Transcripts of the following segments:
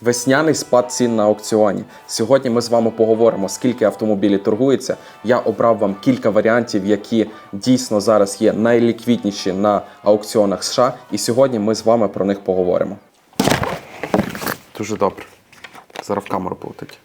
Весняний спад цін на аукціоні. Сьогодні ми з вами поговоримо, скільки автомобілів торгується. Я обрав вам кілька варіантів, які дійсно зараз є найліквідніші на аукціонах США. І сьогодні ми з вами про них поговоримо. Дуже добре. Зараз в камеру полетить.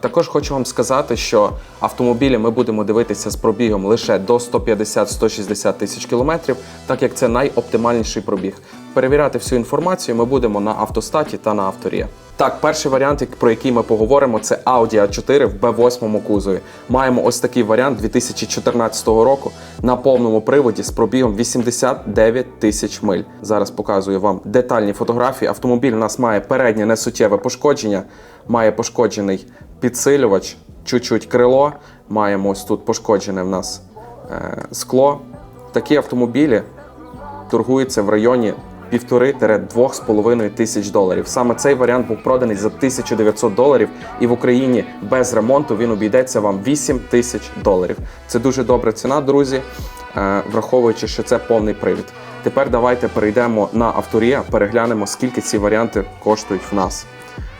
Також хочу вам сказати, що автомобілі ми будемо дивитися з пробігом лише до 150-160 тисяч кілометрів, так як це найоптимальніший пробіг. Перевіряти всю інформацію ми будемо на автостаті та на авторі. Так, перший варіант, про який ми поговоримо, це Audi A4 в B8 кузові. Маємо ось такий варіант 2014 року на повному приводі з пробігом 89 тисяч миль. Зараз показую вам детальні фотографії. Автомобіль у нас має переднє несуттєве пошкодження, має пошкоджений підсилювач, чуть-чуть крило. Маємо ось тут пошкоджене в нас е, скло. Такі автомобілі торгуються в районі 1,5-2,5 тисяч доларів. Саме цей варіант був проданий за 1900 доларів, і в Україні без ремонту він обійдеться вам 8 тисяч доларів. Це дуже добра ціна, друзі, е, враховуючи, що це повний привід. Тепер давайте перейдемо на авторія, переглянемо, скільки ці варіанти коштують в нас.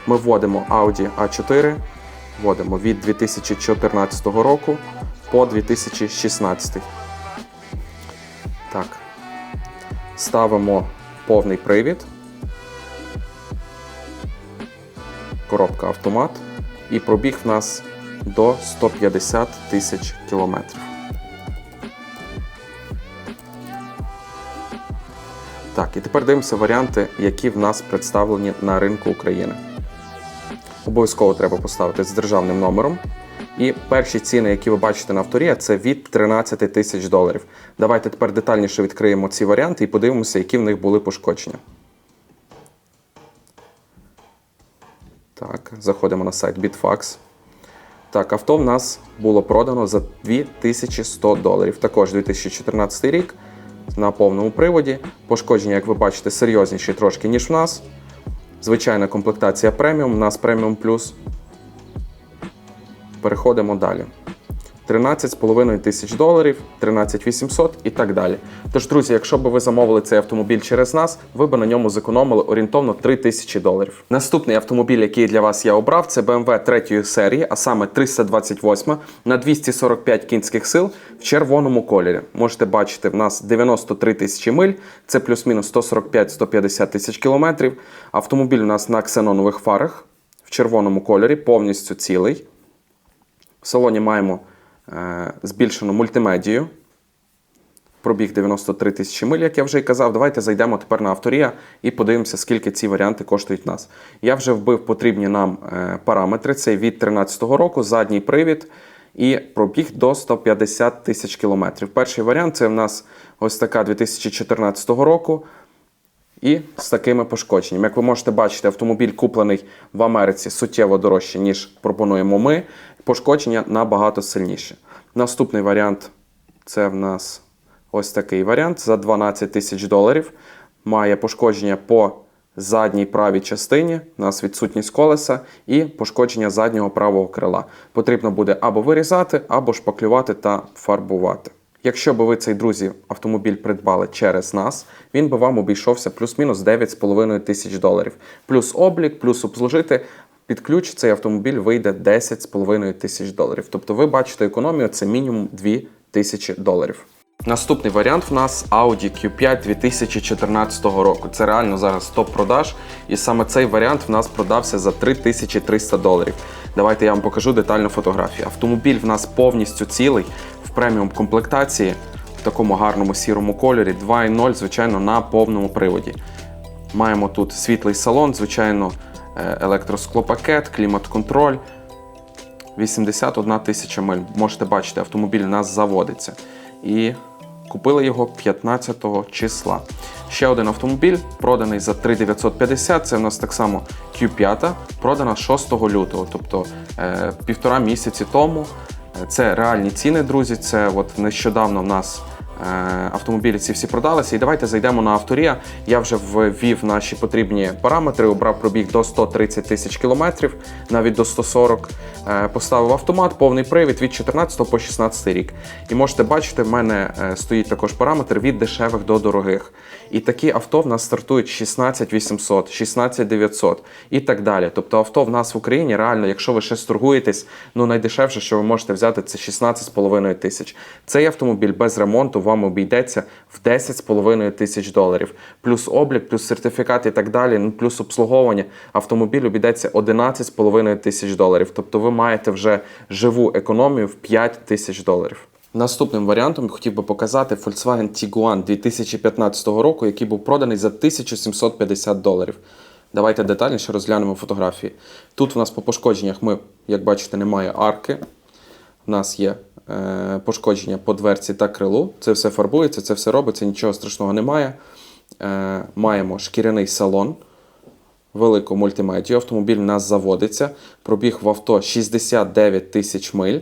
Ми вводимо Audi A4, вводимо від 2014 року по 2016. Так. Ставимо повний привід. Коробка автомат. І пробіг в нас до 150 тисяч кілометрів. Так, і тепер дивимося варіанти, які в нас представлені на ринку України. Обов'язково треба поставити з державним номером. І перші ціни, які ви бачите на авторі, це від 13 тисяч доларів. Давайте тепер детальніше відкриємо ці варіанти і подивимося, які в них були пошкодження. Так, заходимо на сайт Bitfax. Так, авто в нас було продано за 2100 доларів. Також 2014 рік на повному приводі. Пошкодження, як ви бачите, серйозніші трошки, ніж в нас. Звичайна комплектація преміум, у нас преміум плюс. Переходимо далі. 13,5 тисяч доларів, 13 800 і так далі. Тож, друзі, якщо б ви замовили цей автомобіль через нас, ви б на ньому зекономили орієнтовно 3 тисячі доларів. Наступний автомобіль, який для вас я обрав, це BMW 3 серії, а саме 328 на 245 кінських сил в червоному кольорі. Можете бачити, в нас 93 тисячі миль, це плюс-мінус 145-150 тисяч кілометрів. Автомобіль у нас на ксенонових фарах в червоному кольорі, повністю цілий. В салоні маємо е, збільшену мультимедію. Пробіг 93 тисячі миль, як я вже і казав. Давайте зайдемо тепер на авторія і подивимося, скільки ці варіанти коштують нас. Я вже вбив потрібні нам е, параметри. Це від 2013 року, задній привід і пробіг до 150 тисяч кілометрів. Перший варіант це в нас ось така 2014 року. І з такими пошкодженнями. Як ви можете бачити, автомобіль куплений в Америці суттєво дорожче, ніж пропонуємо ми. Пошкодження набагато сильніше. Наступний варіант це в нас ось такий варіант за 12 тисяч доларів. Має пошкодження по задній правій частині, у нас відсутність колеса і пошкодження заднього правого крила. Потрібно буде або вирізати, або шпаклювати та фарбувати. Якщо би ви цей друзі автомобіль придбали через нас, він би вам обійшовся плюс-мінус 9,5 тисяч доларів. Плюс облік, плюс обслужити. Під ключ цей автомобіль вийде 10,5 тисяч доларів. Тобто ви бачите економію, це мінімум 2 тисячі доларів. Наступний варіант в нас Audi Q5 2014 року. Це реально зараз топ-продаж. І саме цей варіант в нас продався за 3300 доларів. Давайте я вам покажу детальну фотографію. Автомобіль в нас повністю цілий в преміум комплектації в такому гарному сірому кольорі. 2.0, звичайно, на повному приводі. Маємо тут світлий салон, звичайно, е, електросклопакет, клімат-контроль. 81 тисяча миль. Можете бачити, автомобіль у нас заводиться. І купили його 15 числа. Ще один автомобіль, проданий за 3950. Це в нас так само Q5, продана 6 лютого, тобто е, півтора місяці тому. Е, Це реальні ціни, друзі. Це от нещодавно в нас автомобілі ці всі продалися. І давайте зайдемо на авторія. Я вже ввів наші потрібні параметри, обрав пробіг до 130 тисяч кілометрів, навіть до 140. Е, Поставив автомат, повний привід від 14 по 16 рік. І можете бачити, в мене е, стоїть також параметр від дешевих до дорогих. І такі авто в нас стартують 16 800, 16 900 і так далі. Тобто авто в нас в Україні реально, якщо ви ще торгуєтесь, ну найдешевше, що ви можете взяти, це 16,5 тисяч. Цей автомобіль без ремонту вам обійдеться в 10,5 тисяч доларів. Плюс облік, плюс сертифікат і так далі, ну плюс обслуговування. Автомобіль обійдеться 11,5 тисяч доларів. Тобто ви маєте вже живу економію в 5 тисяч доларів. Наступним варіантом хотів би показати Volkswagen Tiguan 2015 року, який був проданий за 1750 доларів. Давайте детальніше розглянемо фотографії. Тут у нас по пошкодженнях ми, як бачите, немає арки. У нас є е, пошкодження по дверці та крилу. Це все фарбується, це все робиться, нічого страшного немає. Е, маємо шкіряний салон, велику мультимедію. Автомобіль у нас заводиться. Пробіг в авто 69 тисяч миль.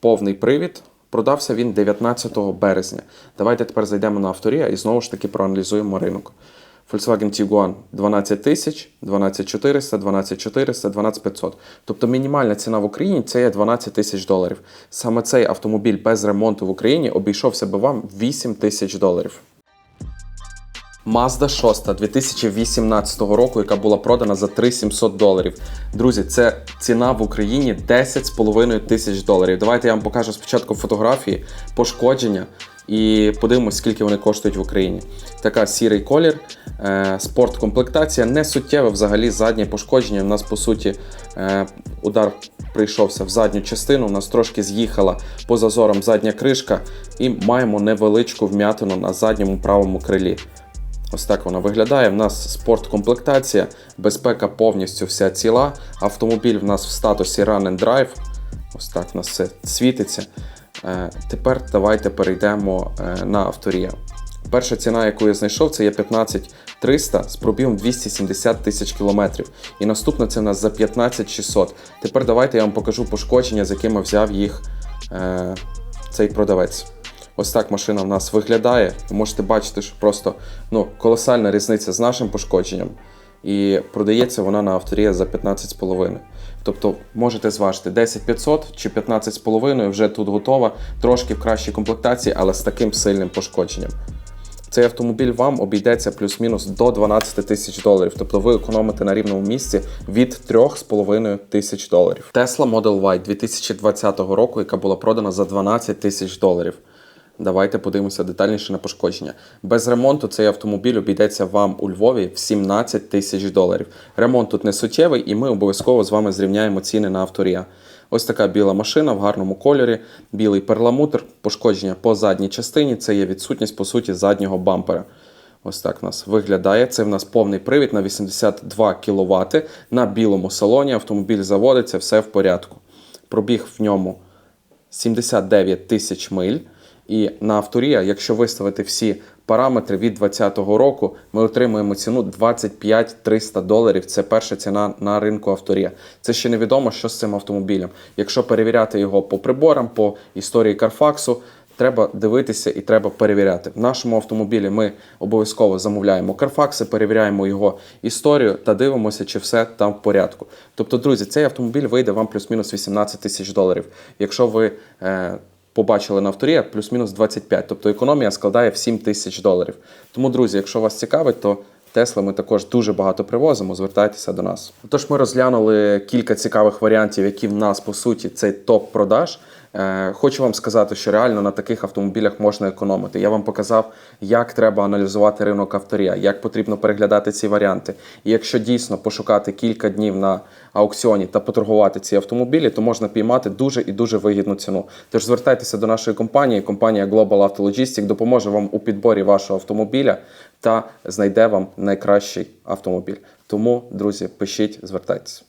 Повний привід. Продався він 19 березня. Давайте тепер зайдемо на авторія і знову ж таки проаналізуємо ринок. Volkswagen Tiguan 12 тисяч, 12 400, 12 400, 12 500. Тобто мінімальна ціна в Україні це є 12 тисяч доларів. Саме цей автомобіль без ремонту в Україні обійшовся би вам 8 тисяч доларів. Mazda 6 2018 року, яка була продана за 3700 доларів. Друзі, це ціна в Україні 10,5 тисяч доларів. Давайте я вам покажу спочатку фотографії, пошкодження і подивимось, скільки вони коштують в Україні. Така сірий колір, е, спорткомплектація, не суттєве взагалі заднє пошкодження. У нас по суті е, удар прийшовся в задню частину. У нас трошки з'їхала по зазорам задня кришка, і маємо невеличку вм'ятину на задньому правому крилі. Ось так вона виглядає. В нас спорткомплектація, безпека повністю вся ціла. Автомобіль в нас в статусі Run and Drive. Ось так в нас все світиться. Е, Тепер давайте перейдемо е, на авторія. Перша ціна, яку я знайшов, це є 15300 з пробігом 270 тисяч кілометрів. І наступна це за 15600. Тепер давайте я вам покажу пошкодження, з якими взяв їх е, цей продавець. Ось так машина в нас виглядає. Ви можете бачити, що просто ну, колосальна різниця з нашим пошкодженням. І продається вона на авторія за 15,5. Тобто можете зважити 10500 чи 15,5 вже тут готова, трошки в кращій комплектації, але з таким сильним пошкодженням. Цей автомобіль вам обійдеться плюс-мінус до 12 тисяч доларів. Тобто ви економите на рівному місці від 3,5 тисяч доларів. Tesla Model Y 2020 року, яка була продана за 12 тисяч доларів. Давайте подивимося детальніше на пошкодження. Без ремонту цей автомобіль обійдеться вам у Львові в 17 тисяч доларів. Ремонт тут не суттєвий, і ми обов'язково з вами зрівняємо ціни на авторія. Ось така біла машина в гарному кольорі, білий перламутр, пошкодження по задній частині. Це є відсутність, по суті, заднього бампера. Ось так в нас виглядає. Це в нас повний привід на 82 кВт на білому салоні. Автомобіль заводиться, все в порядку. Пробіг в ньому 79 тисяч миль. І на авторія, якщо виставити всі параметри від 2020 року, ми отримуємо ціну 25 300 доларів. Це перша ціна на ринку авторія. Це ще невідомо, що з цим автомобілем. Якщо перевіряти його по приборам, по історії Карфаксу, треба дивитися і треба перевіряти. В нашому автомобілі ми обов'язково замовляємо Карфакси, перевіряємо його історію та дивимося, чи все там в порядку. Тобто, друзі, цей автомобіль вийде вам плюс-мінус 18 тисяч доларів. Якщо ви е, побачили на авторія плюс-мінус 25, тобто економія складає в 7 тисяч доларів. Тому, друзі, якщо вас цікавить, то Тесла ми також дуже багато привозимо. Звертайтеся до нас. Тож ми розглянули кілька цікавих варіантів, які в нас по суті цей топ продаж. Е, Хочу вам сказати, що реально на таких автомобілях можна економити. Я вам показав, як треба аналізувати ринок авторія, як потрібно переглядати ці варіанти. І якщо дійсно пошукати кілька днів на аукціоні та поторгувати ці автомобілі, то можна піймати дуже і дуже вигідну ціну. Тож звертайтеся до нашої компанії. Компанія Global Auto Logistic допоможе вам у підборі вашого автомобіля та знайде вам найкращий автомобіль. Тому, друзі, пишіть, звертайтеся.